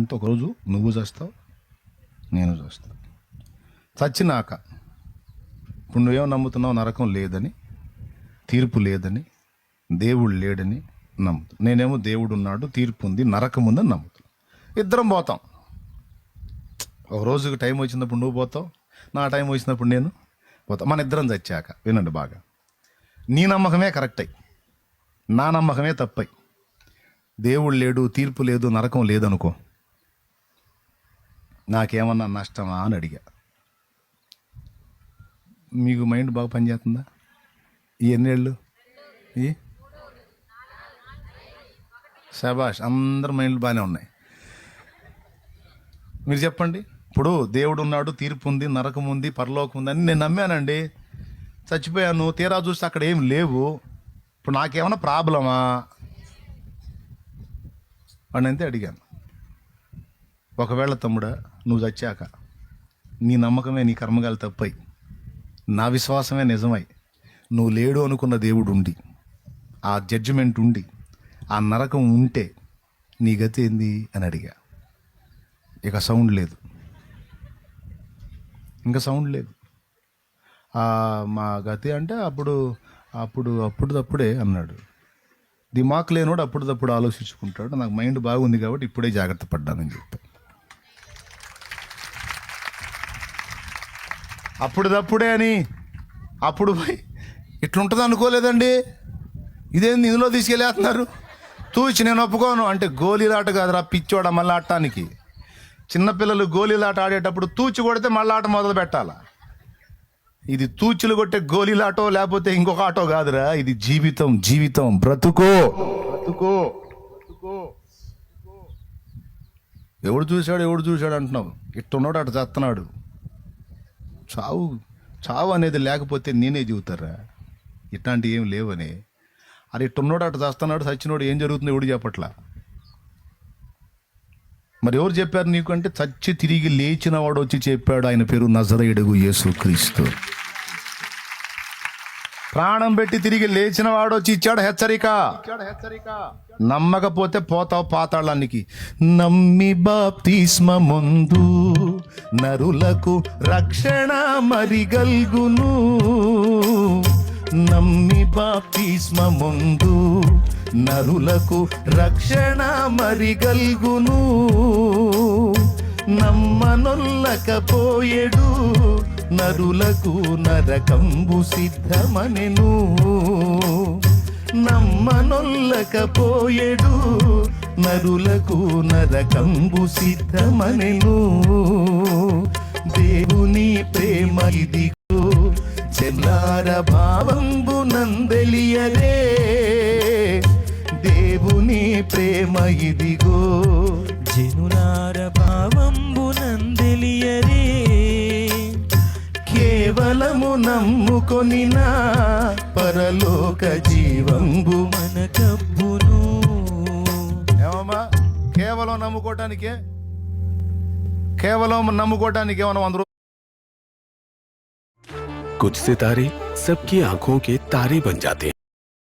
అంటే ఒకరోజు నువ్వు చేస్తావు నేను చేస్తావు చచ్చినాక ఇప్పుడు నువ్వేం నమ్ముతున్నావు? నరకం లేదని తీర్పు లేదని దేవుడు లేడని నమ్ముతా. నేనేమో దేవుడు ఉన్నాడు తీర్పు ఉంది నరకం ఉందని నమ్ముతాను ఇద్దరం పోతాం. ఒక రోజుకి టైం వచ్చినప్పుడు నువ్వు పోతావు నా టైం వచ్చినప్పుడు నేను పోతా. మన ఇద్దరం చచ్చాక వినండి బాగా. నీ నమ్మకమే కరెక్ట్ అయి నా నమ్మకమే తప్పై. దేవుడు లేడు తీర్పు లేదు నరకం లేదనుకో. నాకేమన్నా నష్టమా అని అడిగా. మీకు మైండ్ బాగా పనిచేస్తుందా? ఈ ఎన్నేళ్ళు? ఈ? శబాష్ అందరి మైండ్లు బాగానే ఉన్నాయి. మీరు చెప్పండి. ఇప్పుడు దేవుడు ఉన్నాడు తీర్పు ఉంది నరకం ఉంది పరలోకం ఉంది అని నేను నమ్మానండి. చచ్చిపోయాను తీరా చూస్తే అక్కడ ఏం లేవు. ఇప్పుడు నాకేమైనా ప్రాబ్లమా? అని అంతే అడిగాను. ఒకవేళ తమ్ముడా నువ్వు చచ్చాక నీ నమ్మకమే నీ కర్మగాలు తప్పై నా విశ్వాసమే నిజమై నువ్వు లేడు అనుకున్న దేవుడు ఉండి ఆ జడ్జిమెంట్ ఉండి ఆ నరకం ఉంటే నీ గతి ఏంది అని అడిగా. ఇక సౌండ్ లేదు. ఇంకా సౌండ్ లేదు. మా గతి అంటే అప్పుడు అప్పుడు అప్పుడు తప్పుడే అన్నాడు. దిమాక్ లేనోడు అప్పుడు తప్పుడు ఆలోచించుకుంటాడు. నాకు మైండ్ బాగుంది కాబట్టి ఇప్పుడే జాగ్రత్త పడ్డానని చెప్పి. అప్పుడు తప్పుడే అని. అప్పుడు పోయి ఇట్లుంటుంది అనుకోలేదండి ఇదేంది ఇందులో తీసుకెళ్ళేస్తున్నారు? తూచి నేను ఒప్పుకోను. అంటే గోళీలాట కాదురా పిచ్చోడ మళ్ళీ ఆడటానికి. చిన్నపిల్లలు గోళీలాట ఆడేటప్పుడు తూచి కొడితే మళ్ళీ ఆట మొదలు పెట్టాలా? ఇది తూచులు కొట్టే గోళీలాటో లేకపోతే ఇంకొక ఆటో కాదురా. ఇది జీవితం జీవితం. బ్రతుకో. బ్రతుకో. బ్రతుకో. ఎవడు చూశాడు? ఎవడు చూశాడు అంటున్నావు? ఇట్టున్నాడు అటు చేస్తున్నాడు. చావు చావు అనేది లేకపోతే నేనే చెబుతారా ఇట్లాంటివి ఏం లేవని. అరే ఇట్టున్నాడు అటు చేస్తున్నాడు చచ్చినోడు ఏం జరుగుతుందో ఎవడు చెప్పట్లా? మరి ఎవరు చెప్పారు నీకు అంటే చచ్చి తిరిగి లేచిన వాడు వచ్చి చెప్పాడు ఆయన పేరు నజరయుడుగు యేసు క్రీస్తు. ప్రాణం పెట్టి తిరిగి లేచిన వాడు వచ్చి ఇచ్చాడు హెచ్చరిక. నమ్మకపోతే పోతావు పాతాళానికి. నమ్మి బాప్తిస్మ ముందు నరులకు రక్షణ మరిగల్గును. నమ్మి బాప్తిస్మ ముందు నరులకు రక్షణ మరిగల్గును. నమ్మనొల్లకపోయెడు నరులకు నరకంబు సిద్ధమనెను. నమ్మనొల్లకపోయెడు నరులకు నరకంబు సిద్ధమనెను. దేవుని ప్రేమ ఇదిగో చెల్లార భావంబు నందెలియరే దేవుని ప్రేమ ఇదిగో జనులార భావంబునందెలియరే కేవలము నమ్ముకొనిన పరలోక జీవంబు మన కబ్బును ఏమమ్మా? కేవలం నమ్ముకోవటానికే కేవలం నమ్ముకోవటానికి ఏమన్నా వంద రూ- कुछ सितारे सबकी आंखों के तारे बन जाते